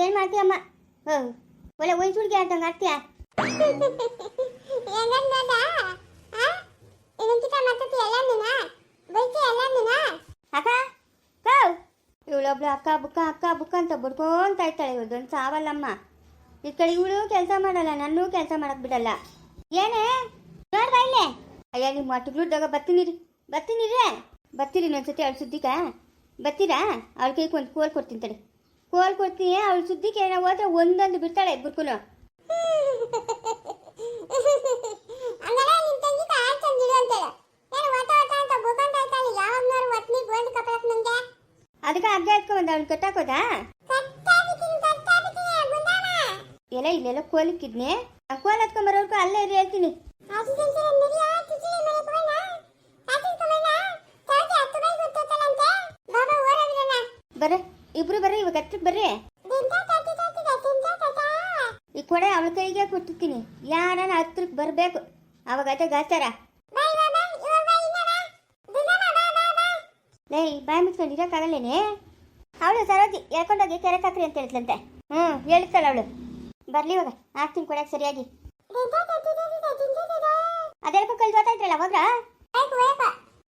ಅದೇನು ಮಾಡ್ತೀಯಮ್ಮ? ಹೋ. ಒಳ್ಳೆ ವಯಸ್ಸುಡ್ಗೆ ಆಡ್ದಂಗೆ ಆಡ್ತೀಯ ಇವಳೊಬ್ಳು ಅಕ್ಕ? ಬುಕ್ಕ ಅಕ್ಕ ಬುಕ್ಕ ಅಂತ ಬಡ್ಕೊಂತ ಇರ್ತಾಳೆ ಇವಳದೊಂದು ಸಾವಲ್ಲಮ್ಮ. ಈ ಕಡೆ ಇವಳು ಕೆಲಸ ಮಾಡಲ್ಲ ನನ್ನೂ ಕೆಲಸ ಮಾಡಕ್ ಬಿಡಲ್ಲ. ಏನೇ? ನೋಡ್ಬಾ ಇಲ್ಲೇ? ಅಯ್ಯ ನಿಮ್ಮ ಮಟ್ಟುಗ್ಲುಡ್ದಾಗ ಬರ್ತೀನಿರಿ ಬರ್ತೀನಿರಿ ಬರ್ತೀರಿ ಇನ್ನೊಂದ್ಸತಿ ಅವಳು ಸುದ್ದಿಗ. ಬರ್ತೀರಾ? ಅವಳ ಕೈಗೆ ಒಂದು ಕೋಲ್ ಕೊಡ್ತೀನಿ ತಡಿ. ಕೋಲ್ ಕೊಡ್ತೀನಿ ಅವ್ಳ ಸುದ್ದಿ ನಾವು ಹೋದ್ರೆ ಒಂದೊಂದು ಬಿಡ್ತಾಳೆ ಇಬ್ಬರು ಅದಕ್ಕೆ ಅರ್ಧ ಎತ್ಕೊಂಡ್ ಅವ್ನು ಕಟ್ಟಾಕೋದಾ? ಎಲ್ಲ ಇಲ್ಲೆಲ್ಲ ಕೋಲಿಕ್ಕಿದ್ನೆ ಆ ಕೋಲ್ ಹತ್ಕೊಂಬರೋರ್ಗು ಅಲ್ಲೇ ಇರಿ ಹೇಳ್ತೀನಿ. ಬರ್ರಿ ಇಬ್ರು ಬರ್ರಿ ಇವಾಗ ಹತ್ರಕ್ಕೆ ಬರ್ರಿ. ಈ ಕೊಡೆ ಅವಳ ಕೈಗೆ ಕೊಟ್ಟಿರ್ತೀನಿ ಯಾರನ್ನ ಹತ್ರಕ್ಕೆ ಬರಬೇಕು? ಅವಾಗ ಅದೇ ಗಾತಾರ? ಲೈ ಬಾಯ್ ಮುಚ್ಕೊಂಡು ಇರೋಕ್ಕಾಗಲ್ಲೇನೆ ಅವಳು ಸರೋಜಿ ಹೇಳ್ಕೊಂಡೋಗಿ ಕೆರೆ ಕಾಕ್ರಿ ಅಂತ ಹೇಳ್ತಂತೆ ಹ್ಞೂ ಹೇಳ್ತಾಳೆ ಅವಳು. ಬರಲಿ ಇವಾಗ ಹಾಕ್ತೀನಿ ಕೊಡಕ್ಕೆ ಸರಿಯಾಗಿ. ಅದೇ ಕಲ್ತು ಓದ್ತಾ ಇದ್ರಲ್ಲ ಹೋದ್ರ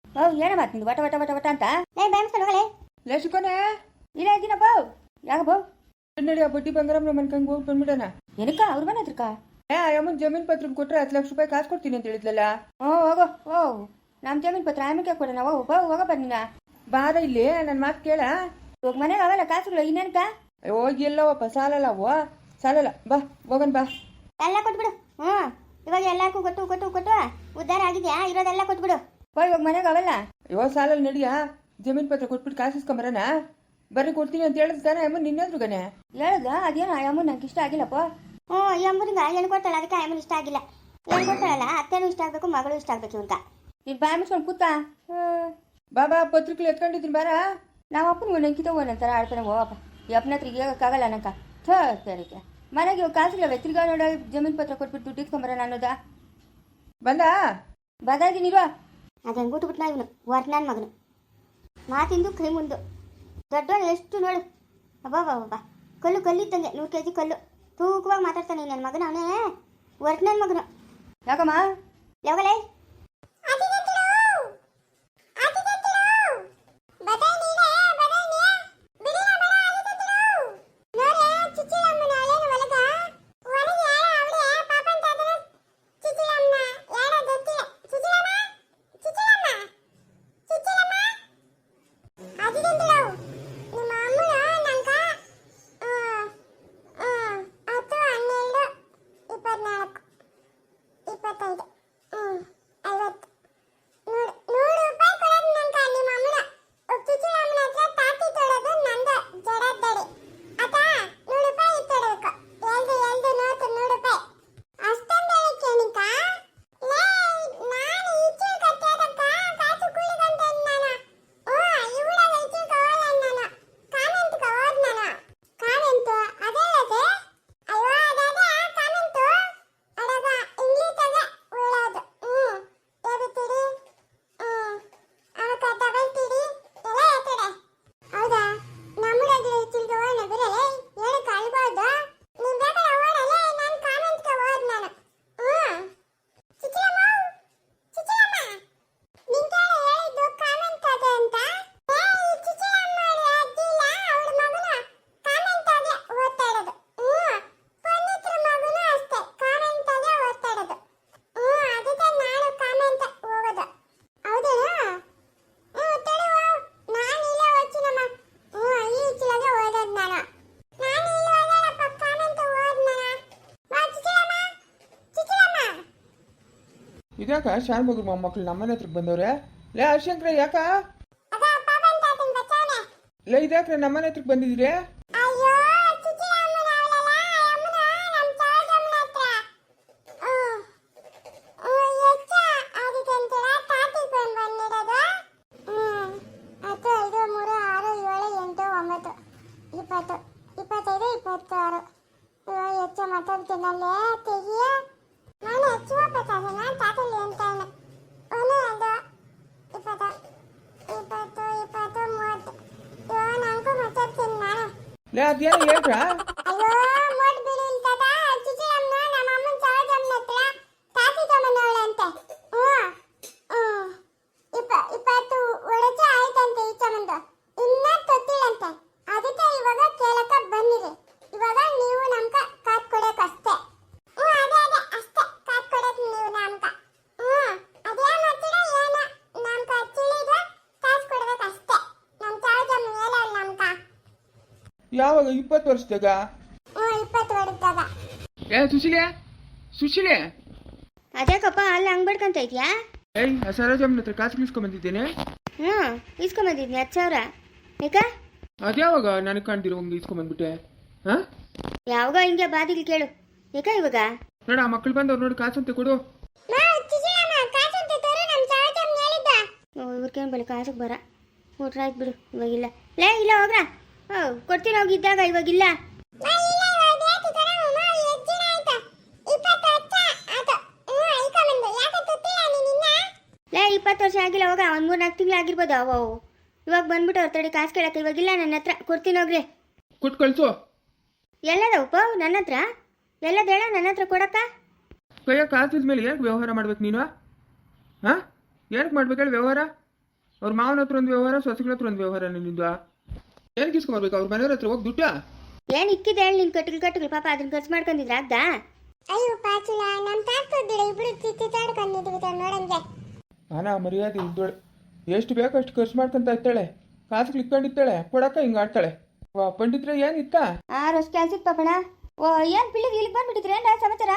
ಓ ಏನ ಮಾತು ನಿಂದು? ವಟ ವಟ ವಟ ವಟ ಅಂತ? ಲೈ ಬಾಯ್ ಮುಚ್ಕೊಂಡು ಹೋಗಲೇ. ಲೇ ಶಿಕೋನೆ ಇಲ್ಲ ಇದ್ದೀನ ಬಾ ಯಾಕ ಬಾ ನಡಿ ಆ ಬಡ್ಡಿ ಬಂಗಾರಮ್ಮನ ಮನ್ಕಂಗೆ ಹೋಗಿ ಬಂದ್ಬಿಡಣ. ಏನಕ್ಕ ಅವ್ರ ಮನೆ ಹತ್ರಕ್ಕ? ಏ ಅಮ್ಮನ ಜಮೀನ್ ಪತ್ರ ಕೊಟ್ರೆ ಹತ್ತು ಲಕ್ಷ ರೂಪಾಯಿ ಕಾಸು ಕೊಡ್ತೀನಿ ಅಂತ ಹೇಳಿದ್ಲಲ್ಲ? ಓ ಹೋಗೋ ಓ ನಮ್ಮ ಜಮೀನ್ ಪತ್ರ ಆಮೇಲೆ ಕೊಡೋಣ ಓ ಬಾ ಹೋಗ ಬನ್ನಿನ ಬಾರ ಇಲ್ಲಿ ನನ್ನ ಮಾತು ಕೇಳ. ಇವಾಗ ಮನೆಗೆ ಅವಲ್ಲ ಕಾಸುಗಳು ಇನ್ನೇನಕ್ಕ? ಹೋಗಿ ಎಲ್ಲವಪ್ಪ ಸಾಲಲ್ಲ ಓ ಸಾಲಲ್ಲ ಬಾ ಹೋಗನ್ ಬಾ. ಎಲ್ಲ ಕೊಟ್ಬಿಡು ಹ್ಞೂ. ಇವಾಗ ಎಲ್ಲರಿಗೂ ಕೊಟ್ಟು ಕೊಟ್ಟು ಕೊಟ್ಟು ಉದ್ಧಾರ ಆಗಿದ್ಯಾ? ಇರೋದೆಲ್ಲ ಕೊಟ್ಬಿಡು. ಬಾ ಇವಾಗ ಮನೆಗೆ ಅವಲ್ಲ. ಅಯ್ಯೋ ಸಾಲಲ್ಲ ನಡಿಯಾ? ಜಮೀನ್ ಪತ್ರ ಕೊಟ್ಬಿಟ್ಟು ಕಾಸು ಇಸ್ಕೊಂಬರಣ ಬರ್ರಿ ಕೊಡ್ತೀನಿ ಅಂತ ಹೇಳಿದ್ ತಾನೆ ಅಮ್ಮ ನಿನ್ನೆದ್ರು ಗನೆ. ಹೇಳ್ದ? ಅದೇನು ಅಯ್ಯಮ್ಮ ನಂಗೆ ಇಷ್ಟ ಆಗಿಲ್ಲಪ್ಪ. ಹ್ಞೂ ಈ ಅಮ್ಮನಿಗೆ ಏನು ಕೊಡ್ತಾಳೆ ಅದಕ್ಕೆ ಅಯ್ಯಮ್ಮನ ಇಷ್ಟ ಆಗಿಲ್ಲ. ಏನು ಕೊಡ್ತಾಳಲ್ಲ ಅತ್ತೆನೂ ಇಷ್ಟ ಆಗಬೇಕು ಮಗಳು ಇಷ್ಟ ಆಗಬೇಕು ಅಂತ. ನೀನು ಬಾಯ್ ಮುಚ್ಕೊಂಡು ಕೂತ. ಬಾಬಾ ಬಾ ಪತ್ರಿಕೆలు ಎತ್ಕೊಂಡಿದ್ದೀನಿ ಬಾರ. ನಮ್ಮ ಅಪ್ಪನಿಗೆ ನಂಗಿತ ಒಂದೊಂಥರ ಆಡ್ತಾನೆ ಹೋಗಪ್ಪ ಈ ಅಪ್ಪನ ಹತ್ರ ಹೇಗಕ್ಕಾಗಲ್ಲ ನಂಕ ಥೋ ಸರಿಕೆ. ಮನೆಗೆ ಇವಾಗ ಕಾಸಿಲ್ಲ ತಿರ್ಗಾ ನೋಡ ಜಮೀನ್ ಪತ್ರ ಕೊಟ್ಬಿಟ್ಟು ದುಡ್ಡು ಇಟ್ಕೊಂಬರೋಣ ಅನ್ನೋದಾ? ಬಂದ? ಬದಾಗಿನಿರುವ ಅದು ಹೆಂಗ್ ಬಿಟ್ನ ಇವನು ವರ್ಣನ್ ಮಗನು. ಮಾತಿಂದು ಕೈ ಮುಂದು ದೊಡ್ಡವಳು ಎಷ್ಟು ನೋಡು. ಅಬ್ಬಾ ಕಲ್ಲು ಕಲ್ಲಿದ್ದಂಗೆ ನೂರು ಕೆ ಜಿ ಕಲ್ಲು. ತೂಕವಾಗಿ ಮಾತಾಡ್ತಾನೆ ನನ್ನ ಮಗನ ಅವನೇ. ನನ್ನ ಮಗನು. ಯಾಕಮ್ಮ? ಯಾವಾಗಲೇ ಇಪ್ಪತ್ತೈದು ಹ್ಞೂ ಐವತ್ತು ನೂರು ನೂರು ರೂಪಾಯಿ ಕೊಡೋದು ನಂಕ ನಿಮ್ಮ ಅಮ್ಮನ ಚುಚ್ಚು ಅಮ್ಮನ ಹತ್ರ ತಾತಿ ತೊಡೋದು ನಂದ ಜಡದ್ದಡಿ ಆತ ನೂರು ರೂಪಾಯಿ ಇತ್ತೊಡಬೇಕು ಎಲ್ದು ಎಲ್ದು ನೋತು ನೂರು ರೂಪಾಯಿ ಅಷ್ಟೊಂದು ಹೇಳಿಕೆ ನಿಕ ಲೇ ನಾನು ಈಚೆ ಕಟ್ಟೋದಕ್ಕ ಕಾಸು ಕೂಲಿಗಂತ ನಾನು ಓ ಇವಳಲ್ಲ ಈಚೆ ಹೋಗಲ್ಲ ನಾನು ಕಾಮೆಂಟ್ ಹೋದ್ ನಾನು ಕಾಮೆಂಟ್ ಅದಲ್ಲದೆ ಅಯ್ಯೋ ಅದಾದ ಕಾಮೆಂಟ್ ಅಡಗ ಇಂಗ್ಲೀಷಾಗ ಒಳ್ಳೇದು ಹ್ಮ್ ಎದುತ್ತೀರಿ ಹ್ಮ್ ಅವಕ್ಕ ತಗೊಳ್ತೀರಿ ಎಲ್ಲ ಹೇಳ್ತಾರೆ ಹೌದಾ ನಮ್ಮೂರಾಗಿ ಚಿಲ್ಗೆ ಹೋಗೋಣ ಬಿರಲೇ ಹೇಳಕ್ ಅಳ್ಬೋದು ನೀನ್ ಬೇಕಾದ್ರೆ ಓಡಲೇ ನಾನು ಕಾಮೆಂಟ್ಗೆ ಹೋದ್ ನಾನು ಹ್ಮ್ ಚಿಚಿಲಮ್ಮ ಚಿಚಿಲಮ್ಮ ನಿನ್ ಕೇಳಿ ಹೇಳಿದ್ದು ಕಾಮೆಂಟ್ ಅದೆ ಅಂತ ಏ ಈ ಚಿಚಿಲಮ್ಮ ಅಜ್ಜಿ ಇಲ್ಲ ಅವಳ ಮಗನ ಕಾಮೆಂಟ್ ಅದೆ ಓದ್ತಾ ಇರೋದು ಹ್ಮ್ ಪುನೀತ್ರ ಮಗನು ಅಷ್ಟೇ ಕಾಮೆಂಟ್ ಅದೆ ಓದ್ತಾ ಇರೋದು ಹ್ಮ್ ಅದಕ್ಕೆ ನಾನು ಕಾಮೆಂಟ್ ಹೋಗೋದು ಹೌದೇನಾ ಹ್ಮ್ ತಡಿ ನಾನು ಇಲ್ಲೇ ಓದ್ತೀನಮ್ಮ ಹ್ಮ್ ಈ ಚಿಲಗೆ ಓದೋದು ನಾನು ನಾನು ಇಲ್ಲಿ ಓದೋಣಪ್ಪ ಕಾಮೆಂಟ್ ಓದ್ ನಾನು ಬಾ ಚಿಚಿಲಮ್ಮ ಚಿಚಿಲಮ್ಮ ಇದ್ಯಾಕ? ಶಾನ್ ಮಗು ಮೊಮ್ಮಕ್ಳು ನಮ್ಮನೆ ಹತ್ರಕ್ಕೆ ಬಂದವ್ರೆ? ಲೇ ಹರ್ಶಂಕ್ರ ಯಾಕ? ಲೇ ಇದ್ಯಾಕ್ರೆ ನಮ್ಮನೆ ಹತ್ರಕ್ಕೆ ಬಂದಿದ್ದೀರಿ ಮಾತಾಡ್ತಾನೆ ತಾತಲ್ಲಿ ಅಂತ ಒಂದು ಎರಡು ಇಪ್ಪತ್ತು ಇಪ್ಪತ್ತು ಇಪ್ಪತ್ತು ಮೂವತ್ತು. ಅಯ್ಯೋ ನಂಗೂ ಮಾತಾಡ್ತೀನಿ ನಾನು. ಅಯ್ಯೋ ಮೋಟ್ ಬಿಡಿ ಇಲ್ತದ ಚಿಚಿರಮ್ಮ ನಮ್ಮ ಅಮ್ಮನ ಸಹಜಮ್ಮನ ಹತ್ರ ತಾತಿ ತಮ್ಮನವಳಂತೆ ಹ್ಞೂ ಹ್ಞೂ ಇಪ್ಪ ಇಪ್ಪತ್ತು ಒಳಚೆ ಆಯ್ತಂತೆ ಈ ಚಮಂದು ಇನ್ನ ತೊತ್ತಿಳಂತೆ ಅದಕ್ಕೆ ಇವಾಗ ಕೇಳಕ ಬನ್ನಿರಿ ಇವಾಗ ನೀವು ನಮ್ಕ ಕಾತ್ ಕೊಡಕ್ ಅಷ್ಟೇ ಹ್ಞೂ ಅದೇ ಅದೇ ಅಷ್ಟೇ ಕಾತ್ ಕೊಡಕ್ ನೀವು ನಮ್ಕ ಹ್ಞೂ ಅದೇ ಮಾಡ್ತೀರ ಏನ ನಮ್ಕ ತಿಳಿದ ಕಾಸ್ ಕೊಡ್ಬೇಕು ಅಷ್ಟೇ ನಮ್ ಸಹಜಮ್ಮ ಹೇಳಲ್ಲ ನಮ್ಕ ಯಾವಾಗ? ಇಪ್ಪತ್ತು ವರ್ಷದಾಗ? ಏ ಸುಶೀಲೆ? ಸುಶೀಲೆ? ಅದೇಕಪ್ಪ ಅಲ್ಲಿ ಹಂಗ್ ಬಡ್ಕೊಂತ ಇದ್ಯಾ? ಏಯ್ ಆ ಸರೋಜಮ್ಮನ ಹತ್ರ ಕಾಸು ಇಸ್ಕೊಂಬಂದಿದ್ದೇನೆ ಹ್ಞೂ ಇಸ್ಕೊಂಬಂದಿದ್ನಿ ಹತ್ತು ಸಾವಿರ. ಯಾಕ ಅದ್ಯಾವಾಗ ನನಗೆ ಒಂದು ಹಂಗೆ ಇಸ್ಕೊಂಬಂದ್ಬಿಟ್ಟೆ ಹಾ? ಯಾವಾಗ? ಹಿಂಗೆ ಬಾದಿಗೆ ಕೇಳು. ಯಾಕ ಇವಾಗ? ನೋಡ ಆ ಮಕ್ಳು ಬಂದವ್ರು ನೋಡಿ ಕಾಸು ಅಂತ ಕೊಡು. ಇವ್ರಿಗೇನು ಬಳಿ ಕಾಸಿಗೆ ಬರ. ಕೊಟ್ರೆ ಆಯ್ತು ಬಿಡು ಇವಾಗಿಲ್ಲ ಲೇ ಇಲ್ಲ ಹೋಗ್ರ. ಕೊಡ್ತೀನಿ ಹೋಗಿದ್ದಾಗ ಇವಾಗಿಲ್ಲ ಯಾಕೆ ಲೇ ಇಪ್ಪತ್ತು ವರ್ಷ ಆಗಿಲ್ಲ ಹೋಗ ಒಂದು ಮೂರು ನಾಲ್ಕು ತಿಂಗಳು ಆಗಿರ್ಬೋದು ಅವು ಇವಾಗ ಬಂದ್ಬಿಟ್ಟು ಅವ್ರ ತಡಿ ಕಾಸು ಕೇಳಕ್ಕೆ ಇವಾಗಿಲ್ಲ ನನ್ನ ಹತ್ರ. ಕೊಡ್ತೀನಿ ಹೋಗ್ರಿ. ಕೊಟ್ಟು ಕಳಿಸು ಎಲ್ಲದವಪ್ಪ ನನ್ನ ಹತ್ರ? ಎಲ್ಲದ ಹೇಳ ನನ್ನ ಹತ್ರ ಕೊಡಕ್ಕ? ಕೈಯ ಕಾಸಿದ ಮೇಲೆ ಏನಕ್ಕೆ ವ್ಯವಹಾರ ಮಾಡ್ಬೇಕು ನೀನು? ಹಾಂ? ಏನಕ್ಕೆ ಮಾಡ್ಬೇಕು ಹೇಳಿ ವ್ಯವಹಾರ? ಅವ್ರ ಮಾವನ ಹತ್ರ ಒಂದು ವ್ಯವಹಾರ ಸೊಸೆಗಳ ಹತ್ರ ಒಂದು ವ್ಯವಹಾರ ನಿಂದು? ಏನಕ್ಕೆ ಇಸ್ಕೊಂಬರ್ಬೇಕು ಅವ್ರ ಮನೆಯವ್ರ ಹತ್ರ ಹೋಗಿ ದುಡ್ಡ? ಏನು ಇಕ್ಕಿದೆ ಹೇಳಿ ನಿನ್ ಕಟ್ಟಿಗೆ ಕಟ್ಟಿಗೆ ಪಾಪ ಅದನ್ನ ಖರ್ಚು ಮಾಡ್ಕೊಂಡಿದ್ರ? ಅದ ಅಯ್ಯೋ ಪಾಚುಲ ನಮ್ ತಾತದ್ದಿರ ಇಬ್ರು ಚಿತ್ತಿ ತಾಡ್ಕೊಂಡಿದ್ವಿ ನೋಡಂಗೆ. ಮಾನ ಮರ್ಯಾದೆ ಇದ್ದೋಳು. ಎಷ್ಟು ಬೇಕು ಅಷ್ಟು ಖರ್ಚು ಮಾಡ್ಕೊಂತ ಇರ್ತಾಳೆ. ಕಾಸು ಇಟ್ಕೊಂಡಿರ್ತಾಳೆ ಕೊಡಕ್ಕ ಹಿಂಗ ಆಡ್ತಾಳೆ. ವಾ ಪಂಡಿತ್ರೆ ಏನಿತ್ತ ಆ ರೊಸ್ ಕೆಲ್ಸಕ್ಕೆ ಪಾಪಣ ಓ ಏನು ಪಿಳ್ಳಿಗೆ ಇಲ್ಲಿಗೆ ಬಂದ್ಬಿಟ್ಟಿದ್ರೆ? ಏನ್ರ ಸಮಾಚಾರ?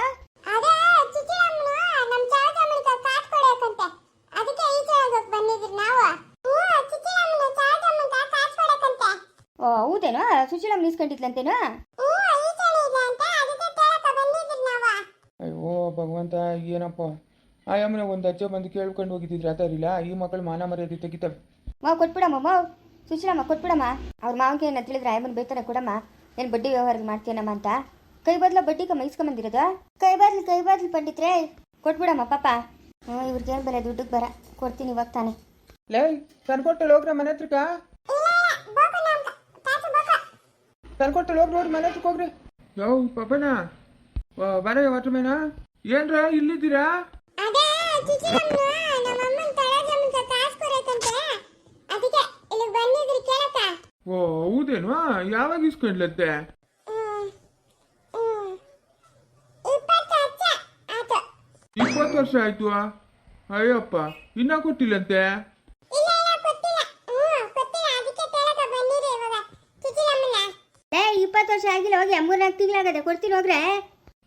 ಅದೇ ನಮ್ಮ ನಮ್ ಅಮ್ಮನ ಕಾಟ್ ಕೊಡಕಂತೆ ಅದಕ್ಕೆ ಈಚೆ ಹೋಗಕ್ ಬಂದಿದ್ರಿ ನಾವು. ಹ್ಞೂ ಚಿಚಿ ಅಮ್ಮನ ಓ ಹೌದೇನೋ? ಸುಶೀಲಮ್ಮ ನಿಸ್ಕೊಂಡಿದ್ಲಂತೇನೋ ಅಯ್ಯೋ ಭಗವಂತ ಏನಪ್ಪ? ಆ ಯಮ್ಮನ ಒಂದು ಅಜ್ಜ ಬಂದು ಕೇಳ್ಕೊಂಡು ಹೋಗಿದ್ದಿದ್ರೆ ಅದರಿಲ್ಲ ಈ ಮಕ್ಕಳು ಮಾನ ಮರ್ಯಾದೆ ತೆಗಿತವೆ ಮಾವು ಕೊಟ್ಬಿಡಮ್ಮ ಮಾವು ಸುಶೀಲಮ್ಮ ಕೊಟ್ಬಿಡಮ್ಮ. ಅವ್ರ ಮಾವನ್ಗೆ ಏನಂತ ಹೇಳಿದ್ರೆ ಆಯಮ್ಮನ ಬೇತನ ಕೊಡಮ್ಮ. ಏನು ಬಡ್ಡಿ ವ್ಯವಹಾರ ಮಾಡ್ತೀನಮ್ಮ ಅಂತ. ಕೈ ಬದಲ ಬಡ್ಡಿ ಕಮ್ಮ ಇಸ್ಕೊಂಬಂದಿರೋದು? ಕೈ ಬದ್ಲು ಕೈ ಬದ್ಲು ಪಂಡಿತ್ರೆ. ಕೊಟ್ಬಿಡಮ್ಮ ಪಾಪ. ಹ್ಞೂ ಇವ್ರಿಗೆ ಏನು ಬರ ದುಡ್ಡಿಗೆ ಬರ. ಕೊಡ್ತೀನಿ ಇವಾಗ ತಾನೆ. ಲೇ ತಂದ್ಕೊಟ್ಟಳು ಹೋಗ್ರ ಮನೆ ಹತ್ರಕ್ಕ ಇಲ್ಲ ಇಲ್ಲ ಬೋಕ ನಮ್ಕ ತಾತ ಬೋಕ ತಂದ್ಕೊಟ್ಟಳು ಹೋಗಿ ಹೋಗ್ರಿ ಮನೆ ಹೋಗ್ರಿ. ಯಾವ ಪಾಪನ ಬರ ವಾಟರ್ಮೇನ ಏನ್ರ ಇಲ್ಲಿದ್ದೀರಾ? ಅದೇ ಚಿಚಿರಮ್ಮನ ನಮ್ಮ ಅಮ್ಮನ ತಳಜಮ್ಮನ ಕಾಸ್ ಕೊಡಕಂತೆ ಅದಕ್ಕೆ ಇಲ್ಲಿಗೆ ಬಂದಿದ್ರಿ ಕೇಳಕ ಓ ಹೌದೇನು? ಯಾವಾಗ ಇಸ್ಕೊಂಡ್ಲತ್ತೆ ಇಪ್ಪತ್ತು ವರ್ಷ ಆಯ್ತು. ಅಯ್ಯಪ್ಪ ಇನ್ನ ಕೊಟ್ಟಿಲ್ಲಂತೆ ಇಲ್ಲ ಇಲ್ಲ ಗೊತ್ತಿಲ್ಲ ಹ್ಮ್ ಗೊತ್ತಿಲ್ಲ ಅದಕ್ಕೆ ಕೇಳಕ ಬಂದಿರಿ ಇವಾಗ ಚಿಚಿರಮ್ಮನ ಏ ಇಪ್ಪತ್ತು ವರ್ಷ ಆಗಿಲ್ಲ ಹೋಗಿ ಮೂರ್ನಾಲ್ಕು ತಿಂಗಳಾಗದೆ ಕೊಡ್ತೀನಿ ಹೋಗ್ರೆ.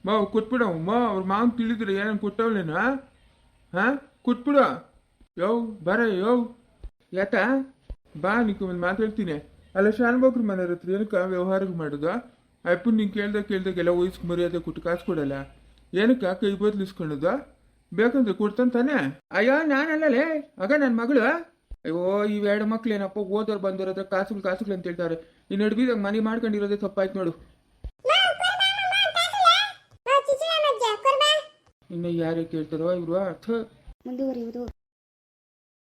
ಮಾವು ಕೊಟ್ಬಿಡಮ್ಮ ಅವ್ರ ಮಾವನ್ ತಿಳಿದ್ರೆ ಏನೇನು ಕೊಟ್ಟವಳೇನ ಹಾಂ ಕೊಟ್ಬಿಡು ಯೋ, ಬರ, ಯೋ. ಯಾಕ ಬಾ ನಿ ಒಂದು ಮಾತಾಡ್ತೀನಿ ಅಲ್ಲ ಶಾನ್ಭೋಗ್ರ ಮನೆಯವ್ರ ಹತ್ರ ಏನಕ್ಕೆ ವ್ಯವಹಾರಕ್ಕೆ ಮಾಡೋದು? ಅಪ್ಪನ ನೀನು ಕೇಳ್ದಾಗ ಎಲ್ಲ ವಯಸ್ಸು ಮರ್ಯಾದೆ ಕೊಟ್ಟು ಕಾಸು ಕೊಡಲ್ಲ. ಏನಕ್ಕೆ ಕೈ ಬದಲಿಸ್ಕೊಳ್ಳೋದು? ಬೇಕಂದ್ರೆ ಕೊಡ್ತಾನೆ ತಾನೆ? ಅಯ್ಯೋ, ನಾನಲ್ಲಲೇ. ಆಗ ನನ್ನ ಮಗಳು ಅಯ್ಯೋ ಇವೆರಡು ಮಕ್ಳು ಏನಪ್ಪ ಓದೋರು ಬಂದವ್ರ ಹತ್ರ ಕಾಸುಗಳು ಕಾಸುಗಳು ಅಂತ ಹೇಳ್ತಾರೆ. ಈ ನಡುವಿದಾಗ ಮನೆ ಮಾಡ್ಕೊಂಡಿರೋದೇ ತಪ್ಪಾಯ್ತು ನೋಡು. ಇನ್ನು ಯಾರೇ ಕೇಳ್ತಾರೋ ಇವರು ಅಥ ಮುಂದುವರಿಯುವುದು.